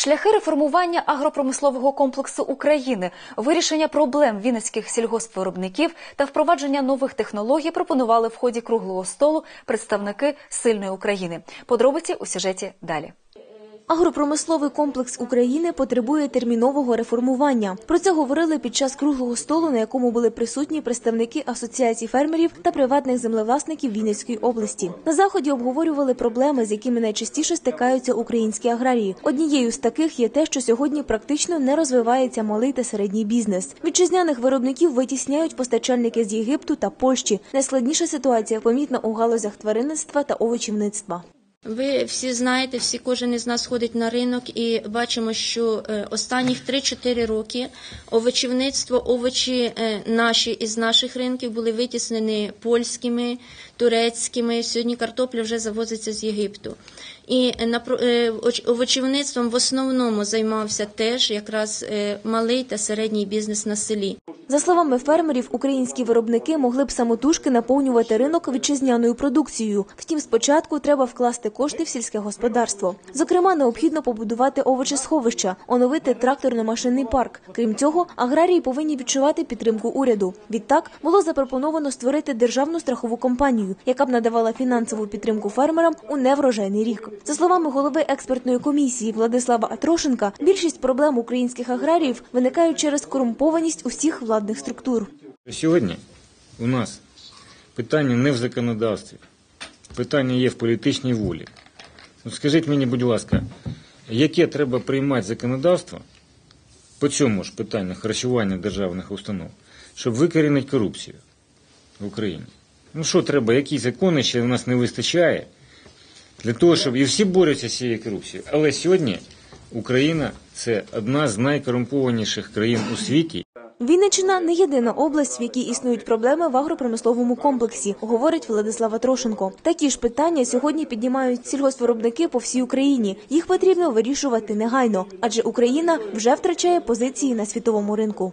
Шляхи реформування агропромислового комплексу України, вирішення проблем вінницьких сільгоспвиробників та впровадження нових технологій пропонували в ході круглого столу представники сильної України. Подробиці у сюжеті далі. Агропромисловий комплекс України потребує термінового реформування. Про це говорили під час круглого столу, на якому були присутні представники асоціацій фермерів та приватних землевласників Вінницької області. На заході обговорювали проблеми, з якими найчастіше стикаються українські аграрії. Однією з таких є те, що сьогодні практично не розвивається малий та середній бізнес. Вітчизняних виробників витісняють постачальники з Єгипту та Польщі. Найскладніша ситуація помітна у галузях тваринництва та овочівництва. Ви всі знаєте, всі кожен із нас ходить на ринок і бачимо, що е, останніх 3-4 роки овочівництво, овочі е, наші із наших ринків були витіснені польськими, турецькими. Сьогодні картопля вже завозиться з Єгипту. І е, овочівництвом в основному займався теж якраз малий та середній бізнес на селі. За словами фермерів, українські виробники могли б самотужки наповнювати ринок вітчизняною продукцією. Втім, спочатку треба вкласти кошти в сільське господарство. Зокрема, необхідно побудувати овочесховища, оновити тракторно-машинний парк. Крім цього, аграрії повинні відчувати підтримку уряду. Відтак було запропоновано створити державну страхову компанію, яка б надавала фінансову підтримку фермерам у неврожайний рік. За словами голови експертної комісії Владислава Атрошенка, більшість проблем українських аграріїв виникають через корумпованість усіх владних структур. Сьогодні у нас питання не в законодавстві, питання є в політичній волі. От скажіть мені, будь ласка, яке треба приймати законодавство по цьому ж питанню харчування державних установ, щоб викорінити корупцію в Україні? Ну що треба, які закони ще в нас не вистачає для того, щоб і всі борються з цією корупцією. Але сьогодні Україна це одна з найкорумпованіших країн у світі. Вінниччина не єдина область, в якій існують проблеми в агропромисловому комплексі, говорить Владислава Трошенко. Такі ж питання сьогодні піднімають сільгоспвиробники по всій Україні. Їх потрібно вирішувати негайно, адже Україна вже втрачає позиції на світовому ринку.